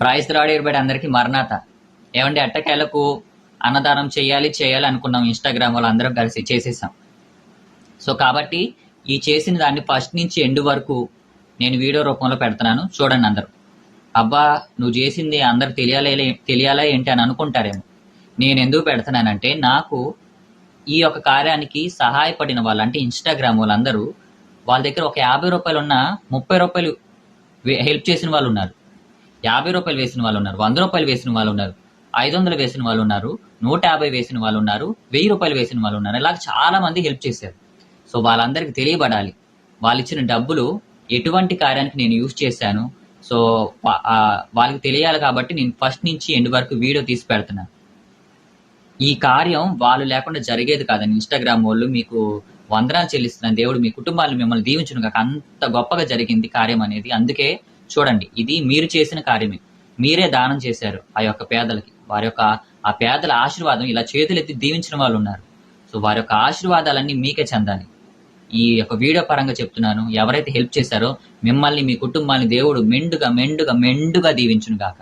Praise రాడేరుబడి అందరికీ మరణాత ఏమండి అట్టకేలకు అన్నదానం చేయాలి చేయాలి అనుకున్నాం. ఇన్స్టాగ్రామ్ వాళ్ళు అందరం కలిసి చేసేసాం. సో కాబట్టి ఈ చేసిన దాన్ని ఫస్ట్ నుంచి ఎండ్ వరకు నేను వీడియో రూపంలో పెడుతున్నాను. చూడండి అందరూ. అబ్బా నువ్వు చేసింది అందరు తెలియాలే తెలియాలా ఏంటి అని అనుకుంటారేమో. నేను ఎందుకు పెడుతున్నానంటే నాకు ఈ యొక్క కార్యానికి సహాయపడిన వాళ్ళు అంటే ఇన్స్టాగ్రామ్ వాళ్ళందరూ వాళ్ళ దగ్గర ఒక యాభై రూపాయలు ఉన్న ముప్పై రూపాయలు హెల్ప్ చేసిన వాళ్ళు ఉన్నారు. యాభై రూపాయలు వేసిన వాళ్ళు ఉన్నారు వంద రూపాయలు వేసిన వాళ్ళు ఉన్నారు ఐదు వందలు వేసిన వాళ్ళు ఉన్నారు నూట యాభై వేసిన వాళ్ళు ఉన్నారు వెయ్యి రూపాయలు వేసిన వాళ్ళు ఉన్నారు. ఇలా చాలా మంది హెల్ప్ చేశారు. సో వాళ్ళందరికీ తెలియబడాలి. వాళ్ళు ఇచ్చిన డబ్బులు ఎటువంటి కార్యానికి నేను యూజ్ చేశాను. సో వాళ్ళకి తెలియాలి కాబట్టి నేను ఫస్ట్ నుంచి ఎండ్ వరకు వీడియో తీసి పెడుతున్నాను ఈ కార్యం వాళ్ళు లేకుండా జరిగేది కాదని ఇన్స్టాగ్రామ్ వాళ్ళు మీకు వందనాలు చెల్లిస్తున్నాను. దేవుడు మీ కుటుంబాలు మిమ్మల్ని దీవించును కాక అంత గొప్పగా జరిగింది కార్యం అనేది. అందుకే చూడండి ఇది మీరు చేసిన కార్యమే. మీరే దానం చేశారు ఆ యొక్క పేదలకి. వారి యొక్క ఆ పేదల ఆశీర్వాదం ఇలా చేతులెత్తి దీవించిన వాళ్ళు ఉన్నారు. సో వారి యొక్క ఆశీర్వాదాలన్నీ మీకే చెందాలి. ఈ యొక్క వీడియో పరంగా చెప్తున్నాను ఎవరైతే హెల్ప్ చేశారో మిమ్మల్ని మీ కుటుంబాన్ని దేవుడు మెండుగా మెండుగా మెండుగా దీవించును గాక.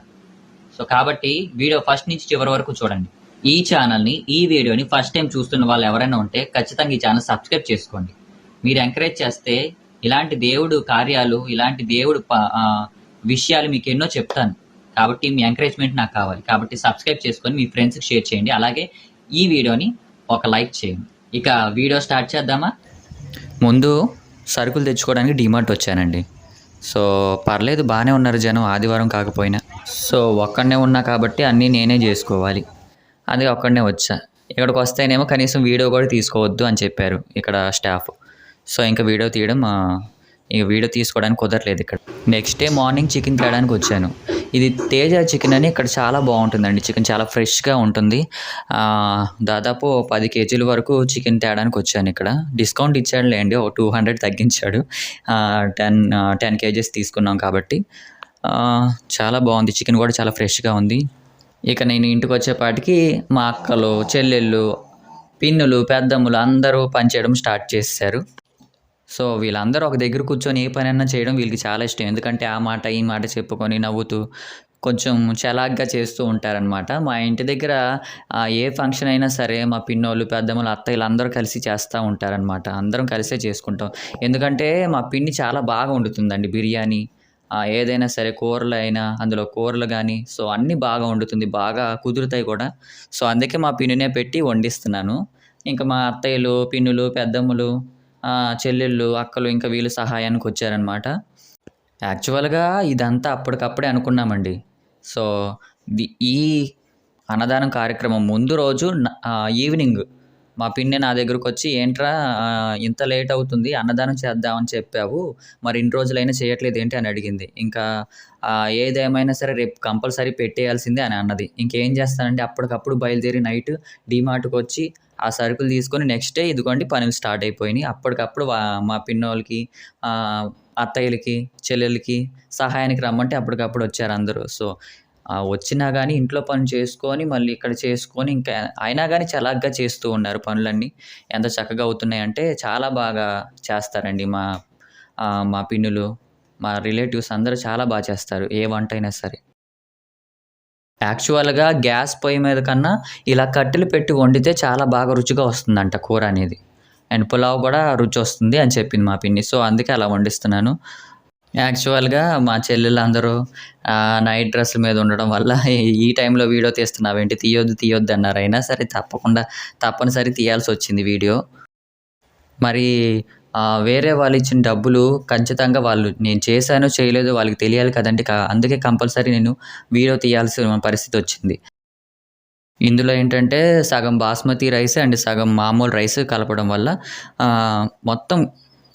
సో కాబట్టి వీడియో ఫస్ట్ నుంచి చివరి వరకు చూడండి. ఈ ఛానల్ని ఈ వీడియోని ఫస్ట్ టైం చూస్తున్న వాళ్ళు ఎవరైనా ఉంటే ఖచ్చితంగా ఈ ఛానల్ సబ్స్క్రైబ్ చేసుకోండి. మీరు ఎంకరేజ్ చేస్తే ఇలాంటి దేవుడు కార్యాలు ఇలాంటి దేవుడు ప- విషయాలు మీకు ఎన్నో చెప్తాను. కాబట్టి మీ ఎంకరేజ్మెంట్ నాకు కావాలి. కాబట్టి సబ్స్క్రైబ్ చేసుకొని మీ ఫ్రెండ్స్కి షేర్ చేయండి. అలాగే ఈ వీడియోని ఒక లైక్ చేయండి. ఇక వీడియో స్టార్ట్ చేద్దామా? ముందు సరుకులు తెచ్చుకోవడానికి డిమార్ట్ వచ్చానండి. సో పర్లేదు బాగానే ఉన్నారు జనం. ఆదివారం కాకపోయినా. సో ఒక్కడనే ఉన్నా కాబట్టి అన్నీ నేనే చేసుకోవాలి. అది ఒక్కడనే వచ్చా. ఇక్కడికి వస్తేనేమో కనీసం వీడియో కూడా తీసుకోవద్దు అని చెప్పారు ఇక్కడ స్టాఫ్ సో ఇంకా వీడియో తీయడం ఇక వీడియో తీసుకోవడానికి కుదరలేదు ఇక్కడ. నెక్స్ట్ డే మార్నింగ్ చికెన్ తేయడానికి వచ్చాను. ఇది తేజ చికెన్ అని ఇక్కడ చాలా బాగుంటుందండి. చికెన్ చాలా ఫ్రెష్గా ఉంటుంది. దాదాపు పది కేజీల వరకు చికెన్ తేయడానికి వచ్చాను ఇక్కడ. డిస్కౌంట్ ఇచ్చాడులేండి ఓ టూ హండ్రెడ్ తగ్గించాడు. టెన్ టెన్ కేజీస్ తీసుకున్నాం కాబట్టి. చాలా బాగుంది. చికెన్ కూడా చాలా ఫ్రెష్గా ఉంది. ఇక నేను ఇంటికి వచ్చేపాటికి మా అక్కలు చెల్లెళ్ళు పిన్నులు పెద్దమ్మలు అందరూ పనిచేయడం స్టార్ట్ చేశారు. సో వీళ్ళందరూ ఒక దగ్గర కూర్చొని ఏ పనైనా చేయడం వీళ్ళకి చాలా ఇష్టం. ఎందుకంటే ఆ మాట ఈ మాట చెప్పుకొని నవ్వుతూ కొంచెం చలాగ్గా చేస్తూ ఉంటారనమాట మా ఇంటి దగ్గర ఏ ఫంక్షన్ అయినా సరే మా పిన్నోళ్ళు పెద్దమ్మలు అత్తయ్యలు అందరూ కలిసి చేస్తూ ఉంటారనమాట అందరం కలిసే చేసుకుంటాం. ఎందుకంటే మా పిన్ని చాలా బాగా వండుతుందండి బిర్యానీ. ఏదైనా సరే కూరలు అయినా అందులో కూరలు కానీ సో అన్నీ బాగా వండుతుంది. బాగా కుదురుతాయి కూడా. సో అందుకే మా పిన్నునే పెట్టి వండిస్తున్నాను. ఇంకా మా అత్తయ్యలు పిన్నులు పెద్దమ్మలు చెల్లెళ్ళు అక్కలు ఇంకా వీళ్ళు సహాయానికి వచ్చారనమాట యాక్చువల్గా ఇదంతా అప్పటికప్పుడే అనుకున్నామండి. సో ది- ఈ అన్నదానం కార్యక్రమం ముందు రోజు ఈవినింగ్ మా పిన్ని నా దగ్గరకు వచ్చి ఏంట్రా ఇంత లేట్ అవుతుంది అన్నదానం చేద్దామని చెప్పావు మరి ఇన్ని రోజులైనా చేయట్లేదు ఏంటి? అని అడిగింది. ఇంకా ఏదేమైనా సరే రేపు కంపల్సరీ పెట్టేయాల్సిందే అని అన్నది. ఇంకేం చేస్తానంటే అప్పటికప్పుడు బయలుదేరి నైట్ డీమార్ట్కి వచ్చి ఆ సరుకులు తీసుకొని నెక్స్ట్ డే ఇదిగోండి పనులు స్టార్ట్ అయిపోయినాయి. అప్పటికప్పుడు మా పిన్నోళ్ళకి అత్తయ్యలకి చెల్లెలకి సహాయానికి రమ్మంటే అప్పటికప్పుడు వచ్చారు అందరూ. సో వచ్చినా కానీ ఇంట్లో పని చేసుకొని మళ్ళీ ఇక్కడ చేసుకొని ఇంకా అయినా కానీ చలాగ్గా చేస్తూ ఉన్నారు పనులన్నీ. ఎంత చక్కగా అవుతున్నాయంటే చాలా బాగా చేస్తారండి మా మా పిన్నులు. మా రిలేటివ్స్ అందరూ చాలా బాగా చేస్తారు ఏ వంట అయినా సరే. యాక్చువల్గా గ్యాస్ పొయ్యి మీద కన్నా ఇలా కట్టెలు పెట్టి వండితే చాలా బాగా రుచిగా వస్తుందంట కూర అనేది. అండ్ పులావ్ కూడా రుచి వస్తుంది అని చెప్పింది మా పిన్ని. సో అందుకే అలా వండిస్తున్నాను. యాక్చువల్గా మా చెల్లెలు అందరూ నైట్ డ్రెస్ల మీద ఉండడం వల్ల ఈ- టైంలో వీడియో తీస్తున్నావేంటి? తీయొద్దు తీయొద్దు అన్నారు. అయినా సరే తప్పకుండా తప్పనిసరి తీయాల్సి వచ్చింది వీడియో. మరి వేరే వాళ్ళు ఇచ్చిన డబ్బులు ఖచ్చితంగా వాళ్ళు నేను చేశానో చేయలేదో వాళ్ళకి తెలియాలి కదండి. అందుకే కంపల్సరీ నేను వీడియో తీయాల్సిన పరిస్థితి వచ్చింది ఇందులో ఏంటంటే సగం బాస్మతి రైస్ అండ్ సగం మామూలు రైస్ కలపడం వల్ల మొత్తం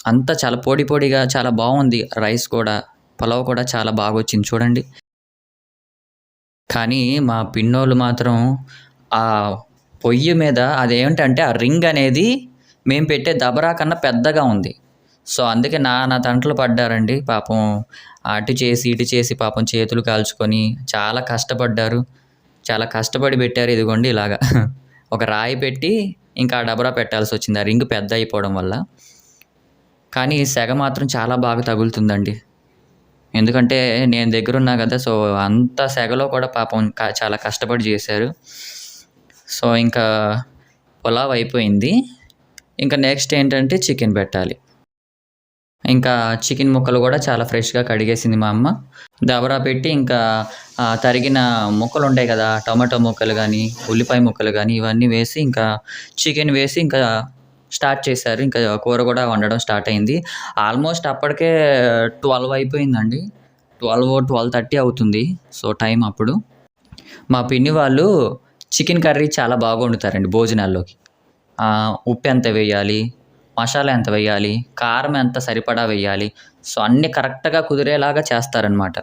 అంతా చాలా పొడి పొడిగా చాలా బాగుంది. రైస్ కూడా పలావ్ కూడా చాలా బాగా వచ్చింది చూడండి. కానీ మా పిన్నోళ్ళు మాత్రం ఆ పొయ్యి మీద అదేంటంటే ఆ రింగ్ అనేది మేము పెట్టే దబరా కన్నా పెద్దగా ఉంది. సో అందుకే నా నా తంటలు పడ్డారండి. పాపం అటు చేసి ఇటు చేసి పాపం చేతులు కాల్చుకొని చాలా కష్టపడ్డారు. చాలా కష్టపడి పెట్టారు ఇదిగోండి ఇలాగా. ఒక రాయి పెట్టి ఇంకా ఆ డబరా పెట్టాల్సి వచ్చింది ఆ రింగ్ పెద్ద అయిపోవడం వల్ల. కానీ సెగ మాత్రం చాలా బాగా తగులుతుందండి. ఎందుకంటే నేను దగ్గరున్నా కదా సో అంత సెగలో కూడా పాపం క- చాలా కష్టపడి చేశారు. సో ఇంకా పులావ్ అయిపోయింది. ఇంకా నెక్స్ట్ ఏంటంటే చికెన్ పెట్టాలి. ఇంకా చికెన్ ముక్కలు కూడా చాలా ఫ్రెష్గా కడిగేసింది మా అమ్మ. దబరా పెట్టి ఇంకా తరిగిన ముక్కలు ఉంటాయి కదా టమాటో ముక్కలు కానీ ఉల్లిపాయ ముక్కలు కానీ ఇవన్నీ వేసి ఇంకా చికెన్ వేసి ఇంకా స్టార్ట్ చేశారు. ఇంకా కూర కూడా వండడం స్టార్ట్ అయింది. ఆల్మోస్ట్ అప్పటికే ట్వెల్వ్ అయిపోయిందండి. ట్వెల్వ్ ట్వెల్వ్ థర్టీ అవుతుంది. సో టైం అప్పుడు. మా పిన్ని వాళ్ళు చికెన్ కర్రీ చాలా బాగా వండుతారండి భోజనాల్లోకి. ఉప్పు ఎంత వేయాలి మసాలా ఎంత వేయాలి కారం ఎంత సరిపడా వేయాలి. సో అన్నీ కరెక్ట్గా కుదిరేలాగా చేస్తారనమాట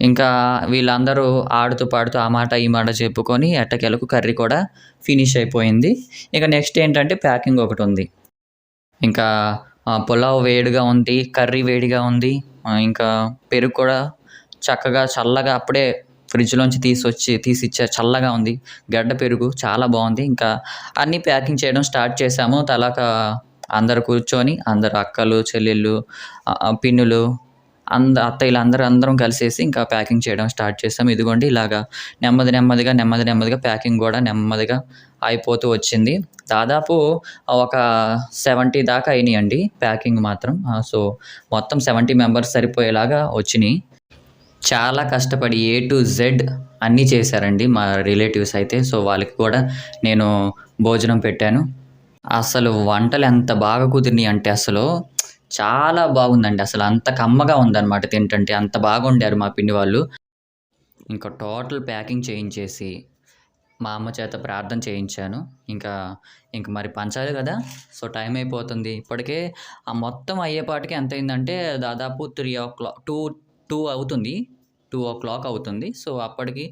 ఇంకా వీళ్ళందరూ ఆడుతూ పాడుతూ ఆ మాట ఈ మాట చెప్పుకొని ఎట్టకెలకు కర్రీ కూడా ఫినిష్ అయిపోయింది. ఇక నెక్స్ట్ ఏంటంటే ప్యాకింగ్ ఒకటి ఉంది. ఇంకా పులావ్ వేడిగా ఉంది కర్రీ వేడిగా ఉంది. ఇంకా పెరుగు కూడా చక్కగా చల్లగా అప్పుడే ఫ్రిడ్జ్లోంచి తీసుకొచ్చి తీసి చల్లగా ఉంది. గడ్డ పెరుగు చాలా బాగుంది. ఇంకా అన్నీ ప్యాకింగ్ చేయడం స్టార్ట్ చేసాము. తలాక అందరు కూర్చొని అందరు అక్కలు చెల్లెళ్ళు పిన్నులు అంద అత్తయ్యలు అందరూ అందరం కలిసేసి ఇంకా ప్యాకింగ్ చేయడం స్టార్ట్ చేసాం. ఇదిగోండి ఇలాగా నెమ్మది నెమ్మదిగా నెమ్మది నెమ్మదిగా ప్యాకింగ్ కూడా నెమ్మదిగా అయిపోతూ వచ్చింది. దాదాపు ఒక సెవెంటీ దాకా అయినాయండి ప్యాకింగ్ మాత్రం. సో మొత్తం సెవెంటీ మెంబర్స్ సరిపోయేలాగా వచ్చినాయి. చాలా కష్టపడి ఏ టు జెడ్ అన్నీ చేశారండి మా రిలేటివ్స్ అయితే. సో వాళ్ళకి కూడా నేను భోజనం పెట్టాను. అసలు వంటలు ఎంత బాగా కుదిరినాయి అంటే అసలు చాలా బాగుందండి. అసలు అంత కమ్మగా ఉందన్నమాట తింటుంటే. అంత బాగుండారు మా పిండి వాళ్ళు. ఇంకా టోటల్ ప్యాకింగ్ చేయించేసి మా అమ్మ చేత ప్రార్థన చేయించాను. ఇంకా ఇంక మరి పంచాలి కదా. సో టైం అయిపోతుంది. ఇప్పటికే ఆ మొత్తం అయ్యేపాటికి ఎంత అయిందంటే దాదాపు three o'clock two two అవుతుంది. టూ ఓ క్లాక్ అవుతుంది. సో అప్పటికి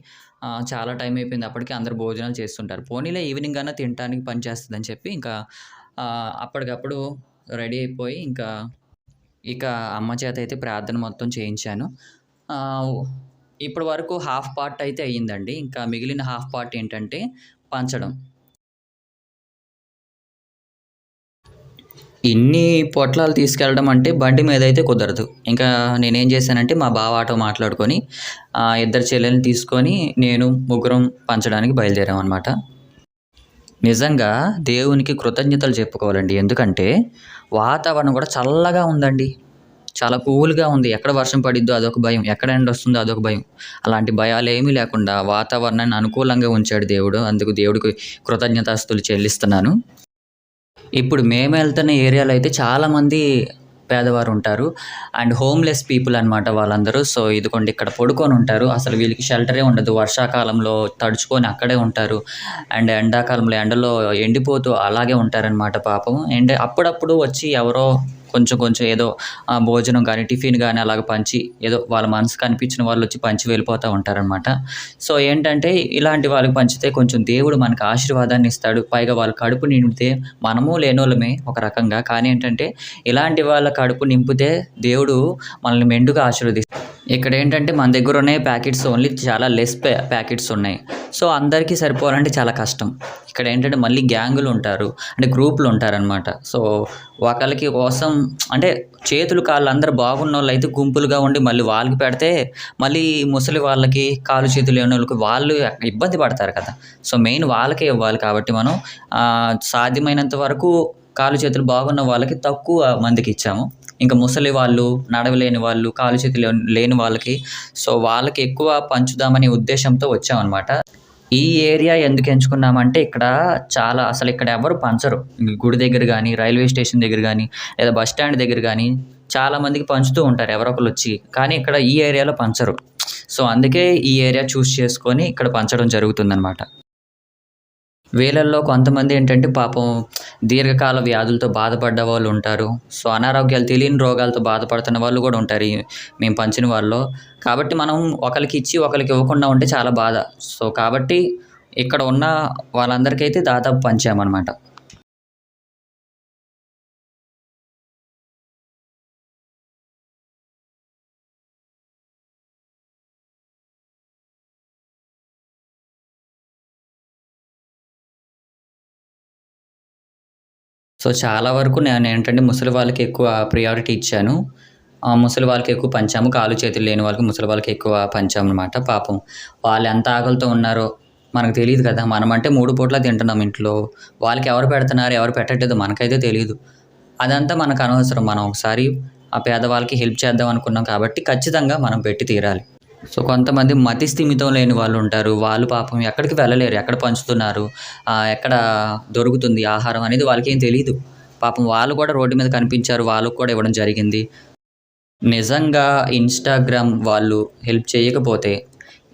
చాలా టైం అయిపోయింది. అప్పటికి అందరు భోజనాలు చేస్తుంటారు. పోనీలే ఈవినింగ్ అన్నా తినడానికి పని చేస్తుందని చెప్పి ఇంకా అప్పటికప్పుడు రెడీ అయిపోయి ఇంకా ఇక అమ్మ చేత అయితే ప్రార్థన మొత్తం చేయించాను. ఇప్పటి వరకు హాఫ్ పార్ట్ అయితే అయ్యిందండి. ఇంకా మిగిలిన హాఫ్ పార్ట్ ఏంటంటే పంచడం. ఇన్ని పొట్లాలు తీసుకెళ్ళడం అంటే బండి మీద అయితే కుదరదు. ఇంకా నేనేం చేశానంటే మా బావ ఆటో మాట్లాడుకొని ఇద్దరు చెల్లెల్ని తీసుకొని నేను ముగ్గురం పంచడానికి బయలుదేరాం అనమాట నిజంగా దేవునికి కృతజ్ఞతలు చెప్పుకోవాలండి. ఎందుకంటే వాతావరణం కూడా చల్లగా ఉందండి. చాలా కూల్గా ఉంది. ఎక్కడ వర్షం పడిద్దో అదొక భయం. ఎక్కడ ఎండ వస్తుందో అదొక భయం. అలాంటి భయాలు ఏమీ లేకుండా వాతావరణాన్ని అనుకూలంగా ఉంచాడు దేవుడు. అందుకు దేవుడికి కృతజ్ఞతాస్తులు చెల్లిస్తున్నాను. ఇప్పుడు మేము వెళ్తున్న ఏరియాలో అయితే చాలామంది పేదవారు ఉంటారు అండ్ హోమ్లెస్ పీపుల్ అనమాట వాళ్ళందరూ. సో ఇదిగోండి ఇక్కడ పడుకొని ఉంటారు. అసలు వీళ్ళకి షెల్టరే ఉండదు. వర్షాకాలంలో తడుచుకొని అక్కడే ఉంటారు. అండ్ ఎండాకాలంలో ఎండలో ఎండిపోతూ అలాగే ఉంటారనమాట పాపం. అండ్ అప్పుడప్పుడు వచ్చి ఎవరో కొంచెం కొంచెం ఏదో భోజనం కానీ టిఫిన్ కానీ అలాగ పంచి ఏదో వాళ్ళ మనసు కనిపించిన వాళ్ళు వచ్చి పంచి వెళ్ళిపోతూ ఉంటారనమాట సో ఏంటంటే ఇలాంటి వాళ్ళకి పంచితే కొంచెం దేవుడు మనకు ఆశీర్వాదాన్ని ఇస్తాడు. పైగా వాళ్ళ కడుపు నింపితే మనము లేనోళ్ళమే ఒక రకంగా. కానీ ఏంటంటే ఇలాంటి వాళ్ళ కడుపు నింపితే దేవుడు మనల్ని మెండుగా ఆశీర్వదిస్తాడు. ఇక్కడ ఏంటంటే మన దగ్గర ఉన్నాయి ప్యాకెట్స్ ఓన్లీ చాలా లెస్ ప్యాకెట్స్ ఉన్నాయి. సో అందరికీ సరిపోవాలంటే చాలా కష్టం. ఇక్కడ ఏంటంటే మళ్ళీ గ్యాంగులు ఉంటారు అంటే గ్రూపులు ఉంటారనమాట సో ఒకరికి కోసం అంటే చేతులు కాళ్ళు అందరు బాగున్న వాళ్ళు అయితే గుంపులుగా ఉండి మళ్ళీ వాళ్ళకి పెడితే మళ్ళీ ముసలి వాళ్ళకి కాలు చేతులు లేని వాళ్ళకి వాళ్ళు ఇబ్బంది పడతారు కదా. సో మెయిన్ వాళ్ళకే ఇవ్వాలి కాబట్టి మనం సాధ్యమైనంత వరకు కాలు చేతులు బాగున్న వాళ్ళకి తక్కువ మందికి ఇచ్చాము. ఇంకా ముసలి వాళ్ళు నడవలేని వాళ్ళు కాలు చేతులు లేని వాళ్ళకి. సో వాళ్ళకి ఎక్కువ పంచుదామనే ఉద్దేశంతో వచ్చామన్నమాట. ఈ ఏరియా ఎందుకు ఎంచుకున్నామంటే ఇక్కడ చాలా అసలు ఇక్కడ ఎవరు పంచరు. గుడి దగ్గర కానీ రైల్వే స్టేషన్ దగ్గర కానీ లేదా బస్ స్టాండ్ దగ్గర కానీ చాలా మందికి పంచుతూ ఉంటారు ఎవరో ఒకరు వచ్చి. కానీ ఇక్కడ ఈ ఏరియాలో పంచరు. సో అందుకే ఈ ఏరియా చూస్ చేసుకొని ఇక్కడ పంచడం జరుగుతుందన్నమాట. వీళ్ళల్లో కొంతమంది ఏంటంటే పాపం దీర్ఘకాల వ్యాధులతో బాధపడ్డ వాళ్ళు ఉంటారు. సో అనారోగ్యాలు తెలియని రోగాలతో బాధపడుతున్న వాళ్ళు కూడా ఉంటారు మేము పంచిన వాళ్ళు కాబట్టి మనం ఒకరికి ఇచ్చి ఒకరికి ఇవ్వకుండా ఉంటే చాలా బాధ. సో కాబట్టి ఇక్కడ ఉన్న వాళ్ళందరికైతే దాదాపు పంచామన్నమాట. సో చాలా వరకు నేను ఏంటంటే ముసలి వాళ్ళకి ఎక్కువ ప్రియారిటీ ఇచ్చాను. ఆ, ముసలి వాళ్ళకి ఎక్కువ పంచాము. కాలు చేతులు లేని వాళ్ళకి ముసలి వాళ్ళకి ఎక్కువ పంచాము అనమాట పాపం. వాళ్ళు ఎంత ఆకలితో ఉన్నారో మనకు తెలియదు కదా. మనం అంటే మూడు పూట్ల తింటున్నాం ఇంట్లో. వాళ్ళకి ఎవరు పెడుతున్నారు ఎవరు పెట్టట్లేదు మనకైతే తెలియదు అదంతా మనకు అనవసరం. మనం ఒకసారి ఆ పేదవాళ్ళకి హెల్ప్ చేద్దాం అనుకున్నాం కాబట్టి ఖచ్చితంగా మనం పెట్టి తీరాలి. సో కొంతమంది మతి స్థిమితం లేని వాళ్ళు ఉంటారు. వాళ్ళు పాపం ఎక్కడికి వెళ్ళలేరు. ఎక్కడ పంచుతున్నారు? ఎక్కడ దొరుకుతుంది ఆహారం అనేది వాళ్ళకి ఏం తెలియదు పాపం వాళ్ళు కూడా రోడ్డు మీద కనిపించారు. వాళ్ళకు కూడా ఇవ్వడం జరిగింది. నిజంగా ఇన్స్టాగ్రామ్ వాళ్ళు హెల్ప్ చేయకపోతే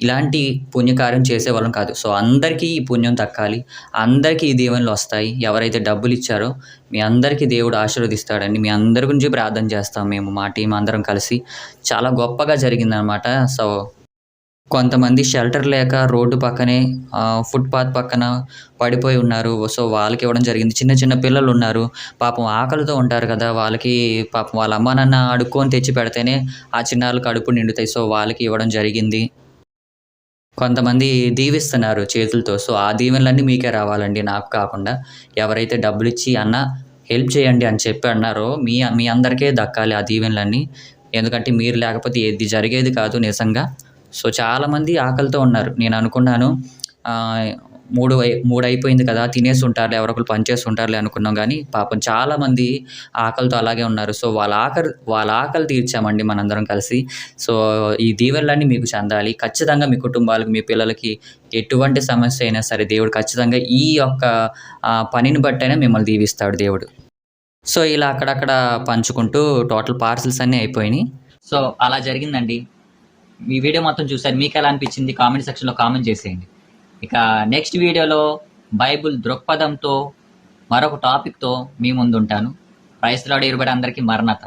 ఇలాంటి పుణ్యకార్యం చేసేవాళ్ళం కాదు. సో అందరికీ ఈ పుణ్యం దక్కాలి. అందరికీ ఈ దీవెనలు వస్తాయి. ఎవరైతే డబ్బులు ఇచ్చారో మీ అందరికీ దేవుడు ఆశీర్వదిస్తాడండి. మీ అందరి గురించి ప్రార్థన చేస్తాం మేము మా టీం అందరం కలిసి. చాలా గొప్పగా జరిగిందనమాట. సో కొంతమంది షెల్టర్ లేక రోడ్డు పక్కనే ఫుట్పాత్ పక్కన పడిపోయి ఉన్నారు. సో వాళ్ళకి ఇవ్వడం జరిగింది. చిన్న చిన్న పిల్లలు ఉన్నారు. పాపం ఆకలితో ఉంటారు కదా. వాళ్ళకి పాపం వాళ్ళ అమ్మ నాన్న అడుక్కొని తెచ్చి పెడితేనే ఆ చిన్నారులకు కడుపు నిండుతాయి. సో వాళ్ళకి ఇవ్వడం జరిగింది. కొంతమంది దీవిస్తున్నారు చేతులతో. సో ఆ దీవెనలన్నీ మీకే రావాలండి. నాకు కాకుండా ఎవరైతే డబ్బులు ఇచ్చి అన్న హెల్ప్ చేయండి అని చెప్పి అన్నారో మీ మీ అందరికీ దక్కాలి ఆ దీవెనలన్నీ. ఎందుకంటే మీరు లేకపోతే ఏది జరిగేది కాదు నిజంగా. సో చాలామంది ఆకలితో ఉన్నారు. నేను అనుకున్నాను మూడు మూడు అయిపోయింది కదా తినేసి ఉంటారులే ఎవరొకరు పనిచేసి ఉంటారులే అనుకున్నాం కానీ పాపం చాలామంది ఆకలితో అలాగే ఉన్నారు. సో వాళ్ళ ఆకలి వాళ్ళ ఆకలి తీర్చామండి మనందరం కలిసి. సో ఈ దీవెనలన్నీ మీకు చెందాలి. ఖచ్చితంగా మీ కుటుంబాలకు మీ పిల్లలకి ఎటువంటి సమస్య అయినా సరే దేవుడు ఖచ్చితంగా ఈ యొక్క పనిని బట్టైనా మిమ్మల్ని దీవిస్తాడు దేవుడు. సో ఇలా అక్కడక్కడ పంచుకుంటూ టోటల్ పార్సిల్స్ అన్నీ అయిపోయినాయి. సో అలా జరిగిందండి. మీ వీడియో మొత్తం చూసారు. మీకు ఎలా అనిపించింది? కామెంట్ సెక్షన్లో కామెంట్ చేసేయండి. ఇక నెక్స్ట్ వీడియోలో బైబుల్ దృక్పథంతో మరొక టాపిక్తో మీ ముందు ఉంటాను ఇరుబడి అందరికీ మరణత.